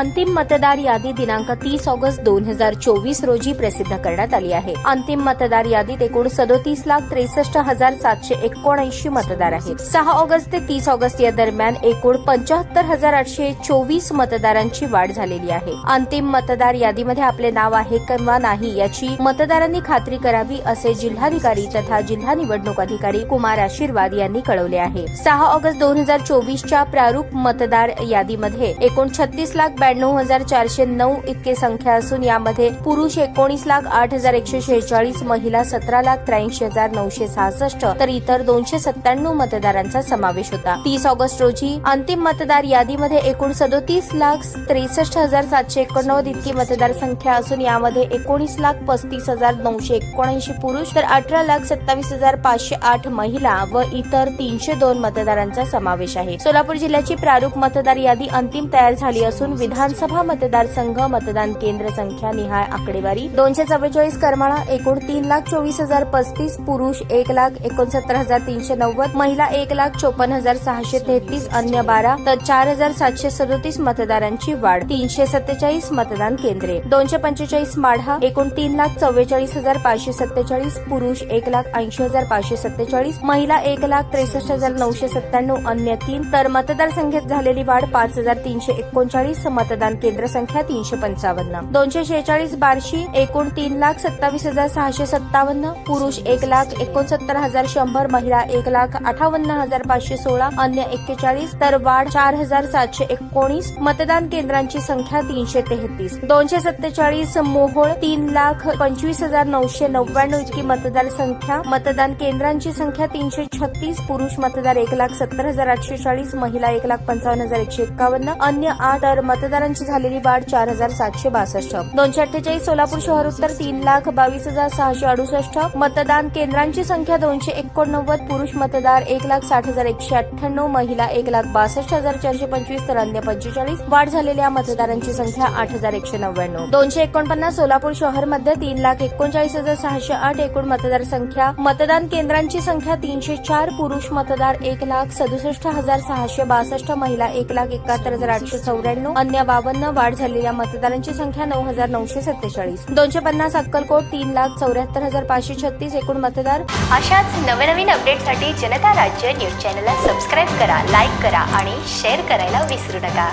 अंतिम मतदार यादी दिनांक तीस ऑगस्ट दोन हजार चोवीस रोजी प्रसिद्ध करण्यात आली आहे. अंतिम मतदार यादीत एकूण सदोतीस लाख त्रेसष्ट हजार सातशे एकोणऐंशी मतदार आहेत. सहा ऑगस्ट ते तीस ऑगस्ट या दरम्यान एकूण पंचाहत्तर हजार आठशे चोवीस मतदारांची वाढ झालेली आहे. अंतिम मतदार यादीमध्ये आपले नाव आहे किंवा नाही याची मतदारांनी खात्री करावी असे जिल्हाधिकारी तथा जिल्हा निवडणूक अधिकारी कुमार आशीर्वाद यांनी कळवले आहे. सहा ऑगस्ट दोन हजार चोवीसच्या प्रारूप मतदार यादीमध्ये एकूण छत्तीस लाख ब्याण्णव हजार चारशे नऊ इतके संख्या असून यामध्ये पुरुष एकोणीस लाख आठ हजार एकशे शेहेचाळीस महिला सतरा लाख त्र्याऐंशी हजार नऊशे सहासष्ट तर इतर दोनशे सत्त्याण्णव मतदारांचा समावेश होता. तीस ऑगस्ट रोजी अंतिम मतदार यादीमध्ये एकूण सदोतीस लाख त्रेसष्ट हजार सातशे एकोणनव्वद इतकी मतदार संख्या असून यामध्ये एकोणीस लाख पस्तीस हजार नऊशे एकोणऐंशी पुरुष तर अठरा लाख सत्तावीस हजार पाचशे आठ महिला व इतर तीनशे दोन मतदारांचा समावेश आहे. सोलापूर जिल्ह्याची प्रारूप मतदार यादी अंतिम तयार झाली असून विधान विधानसभा मतदारसंघ मतदान केंद्र संख्या निहाय आकडेवारी. दोनशे चव्वेचाळीस करमाळा एकूण तीन लाख चोवीस हजार पस्तीस पुरुष एक लाख एकोणसत्तर हजार तीनशे नव्वद महिला एक लाख चोपन्न हजार सहाशे तेहतीस अन्य बारा तर चार हजार सातशे सदोतीस मतदारांची वाढ. तीनशे सत्तेचाळीस मतदान केंद्रे. दोनशे पंचेचाळीस माढा एकूण तीन लाख चव्वेचाळीस हजार पाचशे सत्तेचाळीस पुरुष एक लाख ऐंशी हजार पाचशे सत्तेचाळीस महिला एक लाख त्रेसष्ट हजार नऊशे सत्त्याण्णव अन्य तीन. तर मतदारसंख्येत झालेली वाढ पाच हजार तीनशे एकोणचाळीस मत मतदान केंद्र संख्या तीनशे पंचावन्न. दोनशे शेहेचाळीस बार्शी एकूण तीन लाख सत्तावीस हजार सहाशे सत्तावन्न. पुरुष एक लाख एकोणसत्तर हजार शंभर महिला एक लाख अठ्ठावन्न हजार पाचशे सोळा अन्य एक्केचाळीस तर वाढ चार हजार सातशे एकोणीस. मतदान केंद्रांची संख्या तीनशे तेहतीस. दोनशे सत्तेचाळीस मोहोळ तीन लाख पंचवीस हजार नऊशे नव्याण्णव इतकी मतदार संख्या. मतदान केंद्रांची संख्या तीनशे छत्तीस. पुरुष मतदार एक लाख सत्तर हजार आठशे चाळीस महिला एक लाख पंचावन्न हजार एकशे एक्कावन्न अन्य आठ तर मतदारांची झालेली वाढ चार हजार सातशे बासष्ट. दोनशे अठ्ठेचाळीस सोलापूर शहर उत्तर तीन लाख बावीस हजार सहाशे अडुसष्ट. मतदान केंद्रांची संख्या दोनशे एकोणनव्वद. पुरुष मतदार एक लाख साठ हजार एकशे अठ्ठ्याण्णव. महिला एक लाख बासष्ट हजार चारशे पंचवीस. तर अन्य पंचेचाळीस. वाढ झालेल्या मतदारांची संख्या आठ हजार एकशे नव्याण्णव. दोनशे एकोणपन्नास सोलापूर शहरमध्ये तीन लाख एकोणचाळीस हजार सहाशे आठ एकूण मतदार संख्या. मतदान केंद्रांची संख्या तीनशे चार. पुरुष मतदार एक लाख सदुसष्ट हजार सहाशे बासष्ट. महिला एक लाख एकाहत्तर हजार आठशे चौऱ्याण्णव. अन्य बावन्न वाढ झालेल्या मतदारांची संख्या नऊ हजार नऊशे सत्तेचाळीस. दोनशे पन्नास अक्कलकोट तीन लाख चौऱ्याहत्तर हजार पाचशे छत्तीस एकूण मतदार. अशाच नवनवीन अपडेटसाठी जनता राज्य न्यूज चॅनलला सबस्क्राईब करा लाईक करा आणि शेअर करायला विसरू नका.